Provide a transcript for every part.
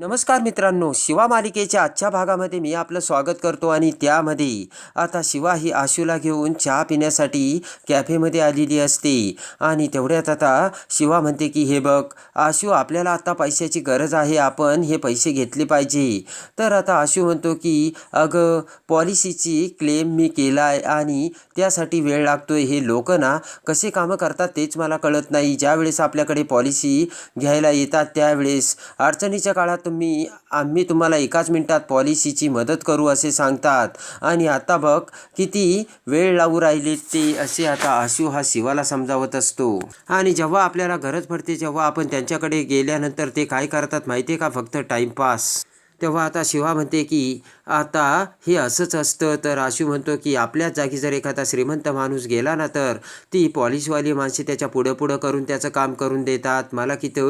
नमस्कार मित्रांनो शिवा मालिकेच्या आजच्या भागामध्ये मी आपलं स्वागत करतो आणि त्यामध्ये आता शिवा ही आशूला घेऊन चहा पिण्यासाठी कॅफेमध्ये आलेली असते. आणि तेवढ्यात आता शिवा म्हणते की हे बघ आशू आपल्याला आता पैशाची गरज आहे आपण हे पैसे घेतले पाहिजे. तर आता आशू म्हणतो की अगं पॉलिसीची क्लेम मी केला आहे आणि त्यासाठी वेळ लागतोय. हे लोक ना कसे कामं करतात तेच मला कळत नाही. ज्यावेळेस आपल्याकडे पॉलिसी घ्यायला येतात त्यावेळेस अडचणीच्या काळात तुम्ही आम्ही तुम्हाला एकाच मिनटात पॉलिसीची मदत करू असे सांगतात. आणि आता बघ किती वेळ लावू राहिले ते असे आता आशू हा शिवाला समजावत असतो. आणि जेव्हा आपल्याला गरज पडते जेव्हा आपण त्यांच्याकडे गेल्यानंतर ते काय करतात माहिती आहे का? फक्त टाईमपास तेव्हा आता शिवा म्हणते की आता हे असंच असतं. तर आशू म्हणतो की आपल्याच जागी जर एखादा श्रीमंत माणूस गेला ना तर ती पॉलिशवाली माणसे त्याच्या पुढं पुढं करून त्याचं काम करून देतात. मला किती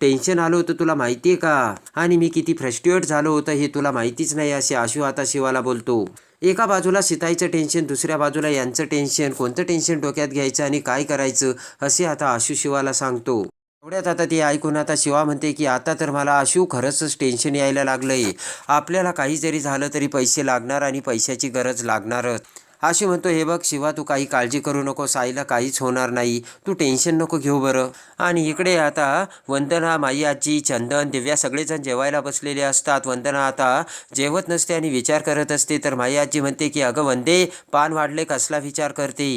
टेन्शन आलं होतं तुला माहिती आहे का? आणि मी किती फ्रस्ट्रेट झालो होतं हे तुला माहितीच नाही असे आशू आता शिवाला बोलतो. एका बाजूला शिताईचं टेन्शन दुसऱ्या बाजूला यांचं टेन्शन. कोणतं टेन्शन डोक्यात घ्यायचं आणि काय करायचं असे आता आशू शिवाला सांगतो. एवढ्यात आता ते ऐकून आता शिवा म्हणते की आता तर मला अशू खरंच टेन्शन यायला लागलंय. आपल्याला काही जरी झालं तरी पैसे लागणार आणि पैशाची गरज लागणारच. आशू म्हणतो हे बघ शिवा तू काही काळजी करू नको साईला काहीच होणार नाही. तू टेन्शन नको घेऊ बरं. आणि इकडे आता वंदना माई आजी चंदन दिव्या सगळेजण जेवायला बसलेले असतात. वंदना आता जेवत नसते आणि विचार करत असते. तर माई आजी म्हणते की अगं वंदे पान वाढले कसला विचार करते?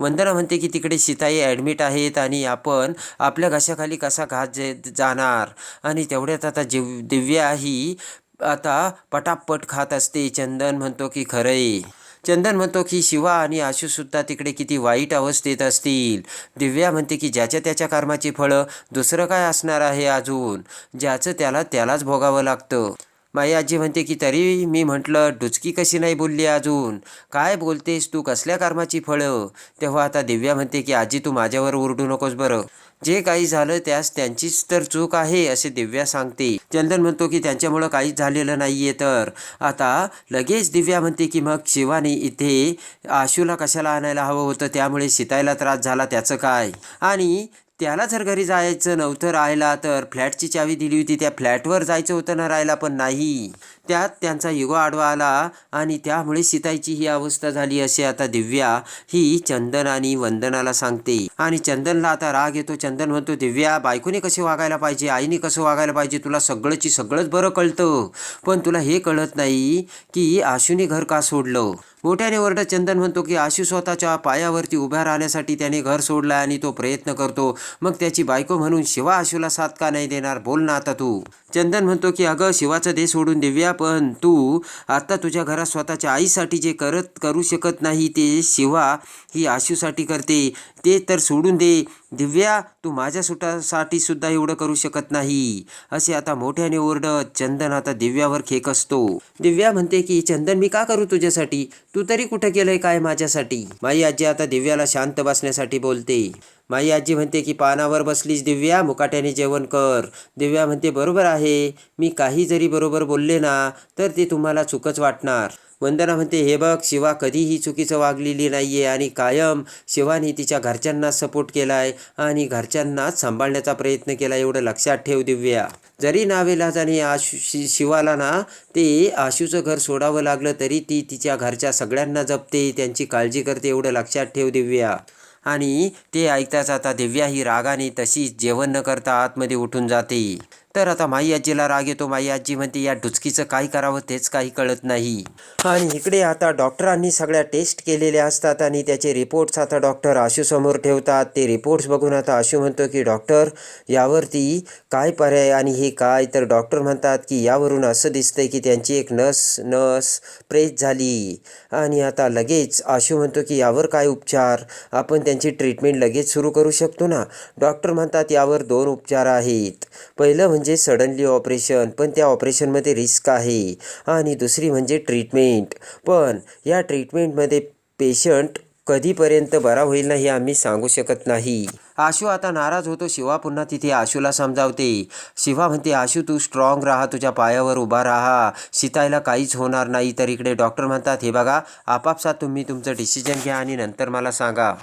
वंदना म्हणते की तिकडे सीताई ॲडमिट आहेत आणि आपण आपल्या घशाखाली कसा घात जे जाणार? आणि तेवढ्यात आता जीव दिव्या ही आता पटापट खात असते. चंदन म्हणतो की खरंय. चंदन म्हणतो की शिवा आणि आशूसुद्धा तिकडे किती वाईट अवस्थेत असतील. दिव्या म्हणते की ज्याच्या त्याच्या कर्माची फळं दुसरं काय असणार आहे अजून? ज्याचं त्याला त्यालाच भोगावं लागतं. माई आजी म्हणते की तरी मी म्हटलं डुचकी कशी नाही बोलली अजून? काय बोलतेस तू? कसल्या कर्माची फळं? तेव्हा आता दिव्या म्हणते की आजी तू माझ्यावर ओरडू नकोस बरं. जे काही झालं त्यास त्यांचीच तर चूक आहे असे दिव्या सांगते. चंदन म्हणतो की त्यांच्यामुळं काहीच झालेलं नाहीये तर. आता लगेच दिव्या म्हणते की मग शिवानी इथे आशूला कशाला आणायला हवं होतं? त्यामुळे सीतायला त्रास झाला त्याचं काय? आणि त्याला जर घरी जायचं नव्हतं राहायला तर फ्लॅटची चावी दिली होती. त्या फ्लॅटवर जायचं होतं ना राहायला पण नाही. त्यात त्यांचा युगा आडवा आला आणि त्यामुळे सीताईची ही अवस्था झाली असे आता दिव्या ही चंदन आणि वंदनाला सांगते. आणि चंदनला आता राग येतो. चंदन म्हणतो दिव्या बायकोने कसे वागायला पाहिजे? आईने कसं वागायला पाहिजे? तुला सगळंची सगळंच बरं कळतं. पण तुला हे कळत नाही की आशूने घर का सोडलं? मोठ्याने ओरडत चंदन म्हणतो की आशू स्वतःच्या पायावरती उभ्या राहण्यासाठी त्याने घर सोडलं आणि तो प्रयत्न करतो. मग त्याची बायको म्हणून शिवा आशूला साथ का नाही देणार. बोल ना आता तू. चंदन म्हणतो की अगं शिवाचं दे सोडून दिव्या पण तू आता तुझ्या घरात स्वतःच्या आईसाठी जे करत करू शकत नाही ते शिवा ही आशूसाठी करते. ते तर सोडून दे. दिव्या तू माझ्या सुटासाठी सुद्धा एवढं करू शकत नाही. असे आता मोठ्याने ओरडत चंदन आता दिव्यावर खेक असतो. दिव्या म्हणते की चंदन मी का करू तुझ्यासाठी? तू तरी कुठं केलंय काय माझ्यासाठी? माई आजी आता दिव्याला शांत बसण्यासाठी बोलते. माई आजी म्हणते की पानावर बसलीस दिव्या मुकाट्याने जेवण कर. दिव्या म्हणते बरोबर आहे. मी काही जरी बरोबर बोलले ना तर ते तुम्हाला चुकच वाटणार. वंदना म्हणते हे बघ शिवा कधीही चुकीचं वागलेली नाही आहे आणि कायम शिवाने तिच्या घरच्यांना सपोर्ट केला आहे आणि घरच्यांनाच सांभाळण्याचा प्रयत्न केला एवढं लक्षात ठेव दिव्या. जरी नावेलाजाने आशु शि शिवाला ना ते आशूचं घर सोडावं लागलं तरी ती तिच्या घरच्या सगळ्यांना जपते त्यांची काळजी करते एवढं लक्षात ठेव दिव्या. आणि ते ऐकताच आता दिव्या ही रागाने तशीच जेवण न करता आतमध्ये उठून जाते. तर आता माई आजीला राग येतो. माई आजी म्हणते या डुचकीचं काय करावं तेच काही कळत नाही. आणि इकडे आता डॉक्टरांनी सगळ्या टेस्ट केलेल्या असतात आणि त्याचे रिपोर्ट्स आता डॉक्टर आशूसमोर ठेवतात. ते रिपोर्ट्स बघून आता आशू म्हणतो की डॉक्टर यावरती काय पर्याय आणि हे काय? तर डॉक्टर म्हणतात की यावरून असं दिसतंय की त्यांची एक नस नस प्रेस झाली. आणि आता लगेच आशू म्हणतो की यावर काय उपचार? आपण त्यांची ट्रीटमेंट लगेच सुरू करू शकतो ना? डॉक्टर म्हणतात यावर दोन उपचार आहेत. पहिलं म्हणजे म्हणजे सडनली ऑपरेशन पण त्या ऑपरेशनमध्ये रिस्क आहे. आणि दुसरी म्हणजे ट्रीटमेंट. पण या ट्रीटमेंटमध्ये पेशंट कधीपर्यंत बरा होईल ना हे आम्ही सांगू शकत नाही. आशू आता नाराज होतो. शिवा पुन्हा तिथे आशूला समजावते. शिवा म्हणते आशू तू स्ट्रॉंग राहा तुझ्या पायावर उभा राहा. शितायला काहीच होणार नाही. तर इकडे डॉक्टर म्हणतात हे बघा आपापसात तुम्ही तुमचं डिसिजन घ्या आणि नंतर मला सांगा.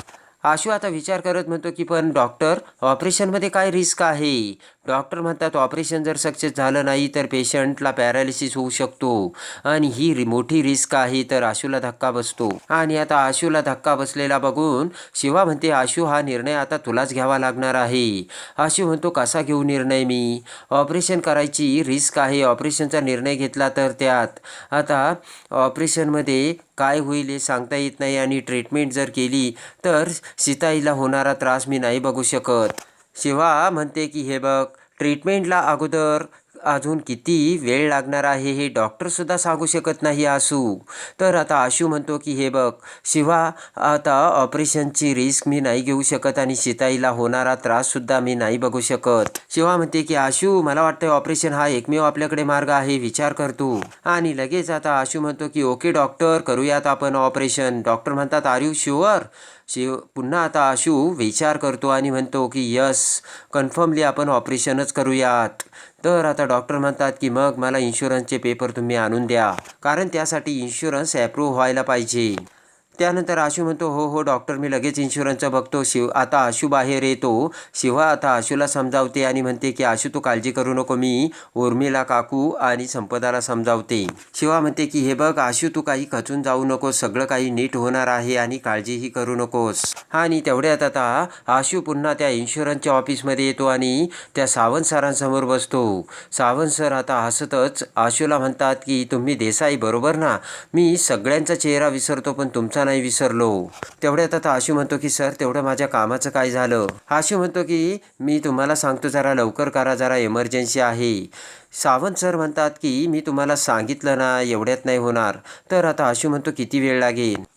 आशू आता विचार करत म्हणतो की पण डॉक्टर ऑपरेशनमध्ये काय रिस्क आहे? डॉक्टर म्हणतात ऑपरेशन जर सक्सेस झालं नाही तर पेशंटला पॅरालिसिस होऊ शकतो. आणि ही रि मोठी रिस्क आहे तर आशूला धक्का बसतो. आणि आता आशूला धक्का बसलेला बघून शिवा म्हणते आशू हा निर्णय आता तुलाच घ्यावा लागणार आहे. आशू म्हणतो कसा घेऊ निर्णय मी? ऑपरेशन करायची रिस्क आहे ऑपरेशनचा निर्णय घेतला तर त्यात. आता ऑपरेशनमध्ये काय होईल हे सांगता येत नाही आणि ट्रीटमेंट जर केली तर सीताईला होणारा त्रास मी नाही बघू शकत. शिवा म्हणते की हे बघ ट्रीटमेंटला अगोदर अजून किती वेळ लागणार आहे हे डॉक्टरसुद्धा सांगू शकत नाही आशू. तर आता आशू म्हणतो की हे बघ शिवा आता ऑपरेशनची रिस्क मी नाही घेऊ शकत आणि सीताईला होणारा त्राससुद्धा मी नाही बघू शकत. शिवा म्हणते की आशू मला वाटतं ऑपरेशन हा एकमेव आपल्याकडे मार्ग आहे विचार करतो आणि लगेच आता आशू म्हणतो की ओके डॉक्टर करूयात आपण ऑपरेशन. डॉक्टर म्हणतात आर यू शुअर शिव पुन्हा आता आशू विचार करतो आणि म्हणतो की यस कन्फर्मली आपण ऑपरेशनच करूयात. तर आता डॉक्टर म्हणतात की मग मला इन्शुरन्सचे पेपर तुम्ही आणून द्या. कारण त्यासाठी इन्शुरन्स ॲप्रूव्ह व्हायला पाहिजे. त्यानंतर आशू म्हणतो हो हो डॉक्टर मी लगेच इन्शुरन्सचं बघतो. शिव आता आशू बाहेर येतो. शिवा आता आशूला समजावते आणि म्हणते की आशू तू काळजी करू नको मी उर्मिला काकू आणि संपदाला समजावते. शिवा म्हणते की हे बघ आशू तू काही खचून जाऊ नकोस. सगळं काही नीट होणार आहे आणि काळजीही करू नकोस. आणि तेवढ्यात आता आशू पुन्हा त्या इन्शुरन्सच्या ऑफिसमध्ये येतो आणि त्या सावंत सरांसमोर बसतो. सावंत सर आता हसतच आशूला म्हणतात की तुम्ही देसाई बरोबर ना? मी सगळ्यांचा चेहरा विसरतो पण तुमचा नाही विसरलो. तेवढ्यात आता आशू म्हणतो की सर तेवढं माझ्या कामाचं काय झालं? आशू म्हणतो की मी तुम्हाला सांगतो जरा लवकर करा जरा एमर्जन्सी आहे. सावंत सर म्हणतात की मी तुम्हाला सांगितलं ना एवढ्यात नाही होणार. तर आता आशू म्हणतो किती वेळ लागेल?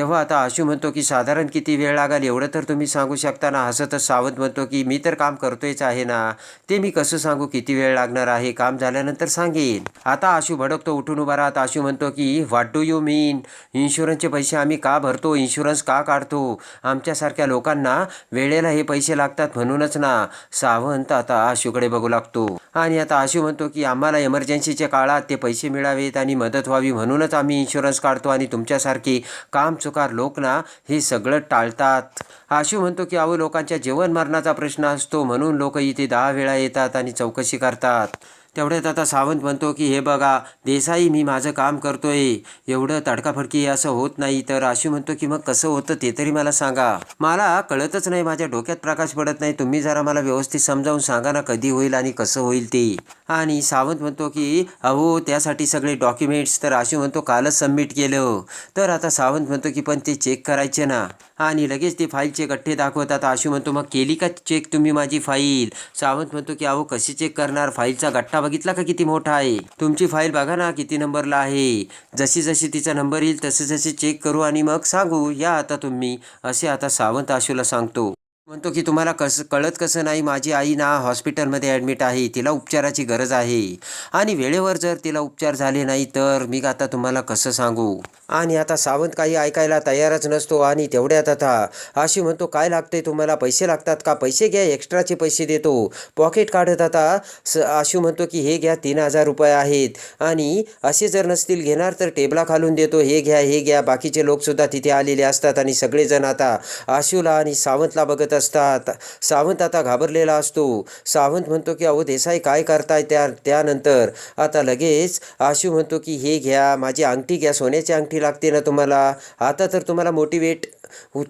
तेव्हा आता आशू म्हणतो की साधारण किती वेळ लागेल? एवढं तर तुम्ही सांगू शकता ना. हसतच सावंत म्हणतो की मी तर काम करतोयच आहे ना. ते मी कसं सांगू? किती वेळ लागणार आहे? काम झाल्यानंतर सांगेन. आता आशू भडकतो उठून उभा राहत. आशू म्हणतो की व्हॉट डू यू मीन इन्शुरन्सचे पैसे आम्ही का भरतो? इन्शुरन्स का काढतो? आमच्यासारख्या लोकांना वेळेला हे पैसे लागतात म्हणूनच ना. सावंत आता आशूकडे बघू लागतो. आणि आता आशू म्हणतो की आम्हाला एमर्जन्सीच्या काळात ते पैसे मिळावेत आणि मदत व्हावी म्हणूनच आम्ही इन्शुरन्स काढतो आणि तुमच्यासारखी काम चुकार लोक ना हे सगळं टाळतात. आशू म्हणतो की अहो लोकांच्या जेवण मरणाचा प्रश्न असतो म्हणून लोक इथे दहा वेळा येतात आणि चौकशी करतात. तेवढ्यात आता सावंत म्हणतो की हे बघा देसाई मी माझं काम करतोय. एवढं तडकाफडकी असं होत नाही. तर आशू म्हणतो की मग कसं होतं ते तरी मला सांगा. मला कळतच नाही माझ्या डोक्यात प्रकाश पडत नाही. तुम्ही जरा मला व्यवस्थित समजावून सांगा ना कधी होईल आणि कसं होईल ते. आणि सावंत म्हणतो की अहो त्यासाठी सगळे डॉक्युमेंट्स. तर आशू म्हणतो कालच सबमिट केलं. तर आता सावंत म्हणतो की पण ते चेक करायचे ना. आणि लगेच ते फाईलचे गठ्ठे दाखवतात. आशू म्हणतो मग केली का चेक तुम्ही माझी फाईल? सावंत म्हणतो की अहो कशी चेक करणार? फाईलचा गठ्ठा बघितला का किती मोठा आहे? तुमची फाईल बघा ना किती नंबरला आहे. जशी जशी तिचा नंबर येईल तसे जसे चेक करू आणि मग सांगू या आता तुम्ही असे आता सावंत आशूला सांगतो. म्हणतो की तुम्हाला कसं कळत कसं नाही माझी आई ना हॉस्पिटलमध्ये ॲडमिट आहे तिला उपचाराची गरज आहे. आणि वेळेवर जर तिला उपचार झाले नाही तर मी आता तुम्हाला कसं सांगू? आणि आता सावंत काही ऐकायला तयारच नसतो आणि तेवढ्यात आता आशी म्हणतो काय लागतंय तुम्हाला? पैसे लागतात का? पैसे घ्या एक्स्ट्राचे पैसे देतो. पॉकेट काढत आता स आशू म्हणतो की हे घ्या तीन हजार रुपये आहेत. आणि असे जर नसतील घेणार तर टेबला खालून देतो हे घ्या हे घ्या. बाकीचे लोकसुद्धा तिथे आलेले असतात आणि सगळेजण आता आशूला आणि सावंतला बघत असतात. सावंत आता घाबरलेला असतो. सावंत म्हणतो की अहो देसाई काय करताय त्या त्यानंतर? आता लगेच आशू म्हणतो की हे घ्या माझी अंगठी घ्या सोन्याची अंगठी लागते ना तुम्हाला? आता तर तुम्हाला मोटिवेट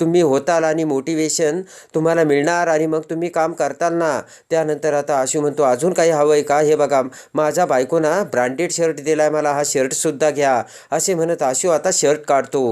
तुम्ही होताल आणि मोटिवेशन तुम्हाला मिळणार आणि मग तुम्ही काम करताल ना? त्यानंतर आता आशू म्हणतो अजून काही हवं आहे का? हे बघा माझा बायको ना ब्रँडेड शर्ट दिला आहे मला हा शर्टसुद्धा घ्या. असे म्हणत आशू आता शर्ट काढतो.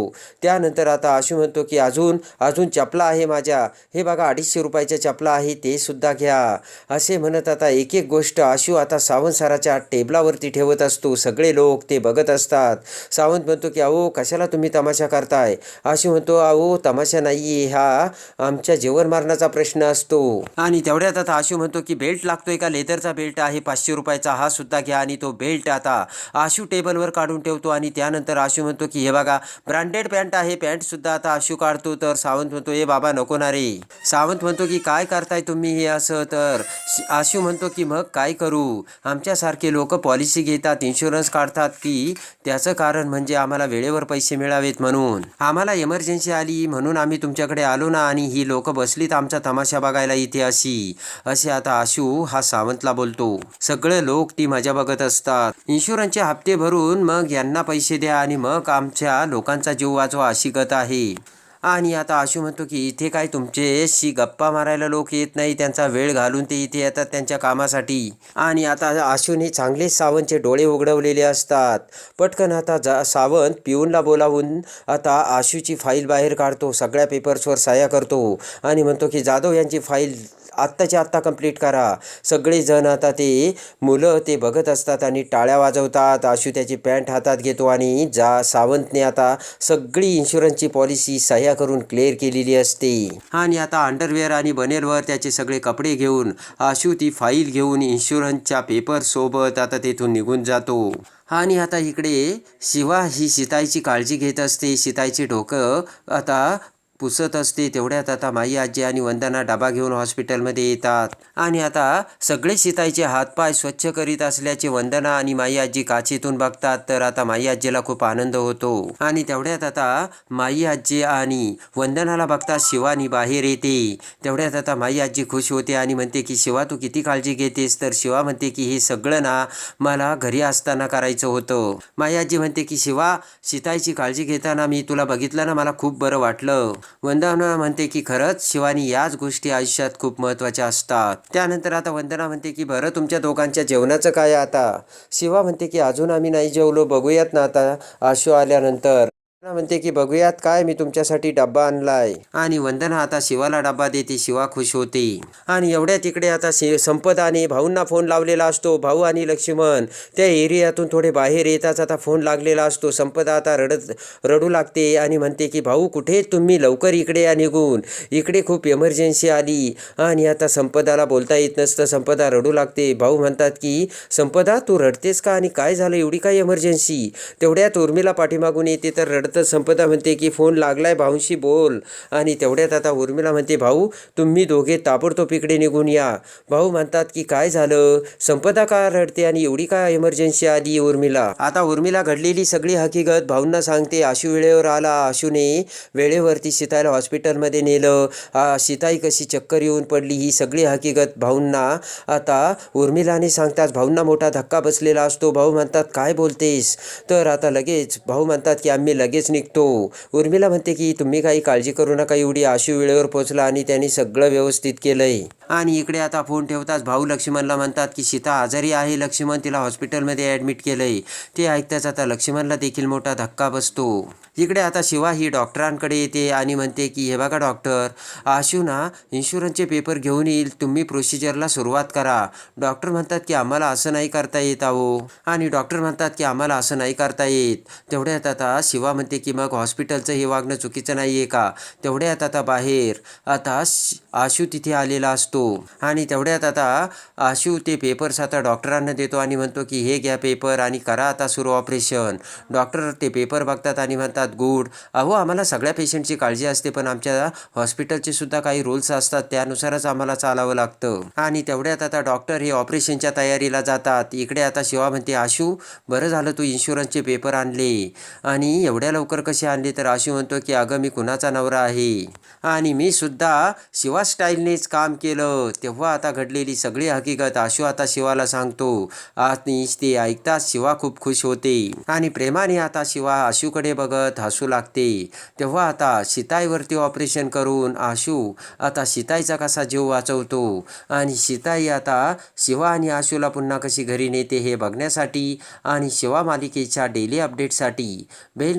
त्यानंतर आता आशू म्हणतो की अजून अजून चपला आहे माझ्या. हे बघा अडीचशे रुपयाच्या चपला आहे ते सुद्धा घ्या. असे म्हणत आता एक एक गोष्ट आशू आता सावंतसाराच्या टेबलावरती ठेवत असतो. सगळे लोक ते बघत असतात. सावंत म्हणतो की अहो कशाला तुम्ही तमाशा करताय? आशू म्हणतो अहो तमाशा नाही हा. आमच्या जेवण मारण्याचा प्रश्न असतो. आणि तेवढ्यात आता आशू म्हणतो की बेल्ट लागतोय का? लेदरचा बेल्ट आहे पाचशे रुपयाचा. हा सुद्धा घ्या आणि तो बेल्ट आता आशू टेबलवर काढून ठेवतो आणि त्यानंतर आशू म्हणतो की हे बघा ब्रँडेड पॅन्ट आहे. पॅन्ट सुद्धा आता आशू काढतो. तर सावंत म्हणतो हे बाबा नको ना रे. सावंत म्हणतो की काय करताय तुम्ही हे असं? तर आशू म्हणतो की मग काय करू? आमच्यासारखे लोक पॉलिसी घेतात इन्शुरन्स काढतात की त्याचं कारण म्हणजे आम्हाला वेळेवर पैसे मिळावेत म्हणून. आम्हाला इमर्जन्सी आली म्हणून आम्ही तुमच्याकडे आलो ना आणि ही लोक बसलीत आमचा तमाशा बघायला इथे अशी. असे आता आशू हा सावंतला बोलतो. सगळे लोक ती मजा बघत असतात. इन्शुरन्सचे हप्ते भरून मग यांना पैसे द्या आणि मग आमच्या लोकांचा जीव वाचवा अशी गत आहे. आणि आता आशू म्हणतो की इथे काय तुमचेशी गप्पा मारायला लोक येत नाही त्यांचा वेळ घालून ते इथे येतात त्यांच्या कामासाठी. आणि आता आशूने चांगलेच सावंतचे डोळे उघडवलेले असतात. पटकन आता जा सावंत पिऊनला बोलावून आता आशूची फाईल बाहेर काढतो सगळ्या पेपर्सवर साया करतो. आणि म्हणतो की जाधव यांची फाईल आत्ताच्या आत्ता कंप्लीट करा. सगळेजण आता ते मुलं ते बघत असतात आणि टाळ्या वाजवतात. आशू त्याची पॅन्ट हातात घेतो आणि जा सावंतने आता सगळी इन्शुरन्सची पॉलिसी सह्या करून क्लिअर केलेली असते. आणि आता अंडरवेअर आणि बनेलवर त्याचे सगळे कपडे घेऊन आशू ती फाईल घेऊन इन्शुरन्सच्या पेपरसोबत आता तेथून निघून जातो. आणि आता इकडे शिवा ही सीताईची काळजी घेत असते. सीताईचे डोकं आता पुसत असते तेवढ्यात आता माई आजी आणि वंदना डबा घेऊन हॉस्पिटलमध्ये येतात. आणि आता सगळे शिताईचे हातपाय स्वच्छ करीत असल्याचे वंदना आणि माई आजी काचेतून बघतात तर आता माई आजीला खूप आनंद होतो. आणि तेवढ्यात आता माई आजी आणि वंदनाला बघता शिवानी बाहेर येते. तेवढ्यात आता माई आजी खुश होते आणि म्हणते की शिवा तू किती काळजी घेतेस? तर शिवा म्हणते की हे सगळं ना मला घरी असताना करायचं होतं. माई आजी म्हणते की शिवा शिताईची काळजी घेताना मी तुला बघितलं ना मला खूप बरं वाटलं. वंदना म्हणते की खरंच शिवानी याच गोष्टी आयुष्यात खूप महत्त्वाच्या असतात. त्यानंतर आता वंदना म्हणते की बरं तुमच्या दोघांच्या जेवणाचं काय आता? शिवा म्हणते की अजून आम्ही नाही जेवलो बघूयात ना आता. आशू आल्यानंतर म्हणते की बघूयात काय मी तुमच्यासाठी डब्बा आणलाय. आणि वंदना आता शिवाला डब्बा देते शिवा खुश होते. आणि एवढ्या तिकडे आता शि संपदाने भाऊंना फोन लावलेला असतो. भाऊ आणि लक्ष्मण त्या एरियातून थोडे बाहेर येताच आता फोन लागलेला असतो. संपदा आता रडत रडू लागते आणि म्हणते की भाऊ कुठे तुम्ही? लवकर इकडे या निघून. इकडे खूप एमर्जन्सी आली. आणि आता संपदाला बोलता येत नसतं. संपदा रडू लागते. भाऊ म्हणतात की संपदा तू रडतेस का? आणि काय झालं? एवढी काय एमर्जन्सी तेवढ्यात उर्मिला पाठीमागून येते. तर तर संपदा म्हणते की फोन लागलाय भाऊंशी बोल. आणि तेवढ्यात आता उर्मिला म्हणते भाऊ तुम्ही दोघे ताबडतोब इकडे निघून या. भाऊ म्हणतात की काय झालं? संपदा का रडते आणि एवढी काय इमर्जन्सी आली उर्मिला? आता उर्मिला घडलेली सगळी हकीकत भाऊंना सांगते. आशू वेळेवर आला. आशूने वेळेवरती सीताईला हॉस्पिटलमध्ये नेलं. सीताई कशी चक्कर येऊन पडली ही सगळी हकीकत भाऊंना आता उर्मिलाने सांगतात. भाऊंना मोठा धक्का बसलेला असतो. भाऊ म्हणतात काय बोलतेस? तर आता लगेच भाऊ म्हणतात की आम्ही लगेच निघतो. उर्मिला म्हणते की तुम्ही काही काळजी करू नका एवढी आशू वेळेवर पोहोचला आणि त्यांनी सगळं व्यवस्थित केलंय. आणि इकडे आता फोन ठेवताच भाऊ लक्ष्मणला म्हणतात की सीता आजारी आहे लक्ष्मण तिला हॉस्पिटलमध्ये ॲडमिट केलंय. ते ऐकताच आता लक्ष्मणला देखील मोठा धक्का बसतो. इकडे आता शिवा ही डॉक्टरांकडे येते आणि म्हणते की हे बघा डॉक्टर आशू ना इन्शुरन्सचे पेपर घेऊन येईल तुम्ही प्रोसिजरला सुरुवात करा. डॉक्टर म्हणतात की आम्हाला असं नाही करता येत आहो आणि डॉक्टर म्हणतात की आम्हाला असं नाही करता येत. तेवढ्यात आता शिवा म्हणते की मग हॉस्पिटलचं हे वागणं चुकीचं नाही आहे का? तेवढ्यात आता बाहेर आता आशू तिथे आलेला असतो. आणि तेवढ्यात आता आशू ते पेपर्स आता डॉक्टरांना देतो आणि म्हणतो की हे घ्या पेपर आणि करा आता सुरू ऑपरेशन डॉक्टर ते पेपर बघतात आणि म्हणतात गुड. अहो आम्हाला सगळ्या पेशंटची काळजी असते पण आमच्या हॉस्पिटलचे सुद्धा काही रूल्स असतात त्यानुसारच आम्हाला चालावं लागतं. आणि तेवढ्यात आता डॉक्टर हे ऑपरेशनच्या तयारीला जातात. इकडे आता शिवा म्हणते आशू बरं झालं तू इन्शुरन्सचे पेपर आणले. आणि एवढ्या लवकर कशी आणली तर? आशू म्हणतो की अगं मी कुणाचा नवरा आहे? आणि मी सुद्धा शिवा स्टाईलनेच काम केलं. तेव्हा आता घडलेली सगळी हकीकत आशू आता शिवाला सांगतो. आणि ते ऐकताच शिवा खूप खुश होते. आणि प्रेमाने आता शिवा आशूकडे बघत हसू लागते. तेव्हा आता शिताईवरती ऑपरेशन करून आशू आता शिताईचा कसा जीव वाचवतो? आणि शिताई आता शिवा आणि आशूला पुन्हा कशी घरी नेते हे बघण्यासाठी आणि शिवा मालिकेच्या डेली अपडेटसाठी बेल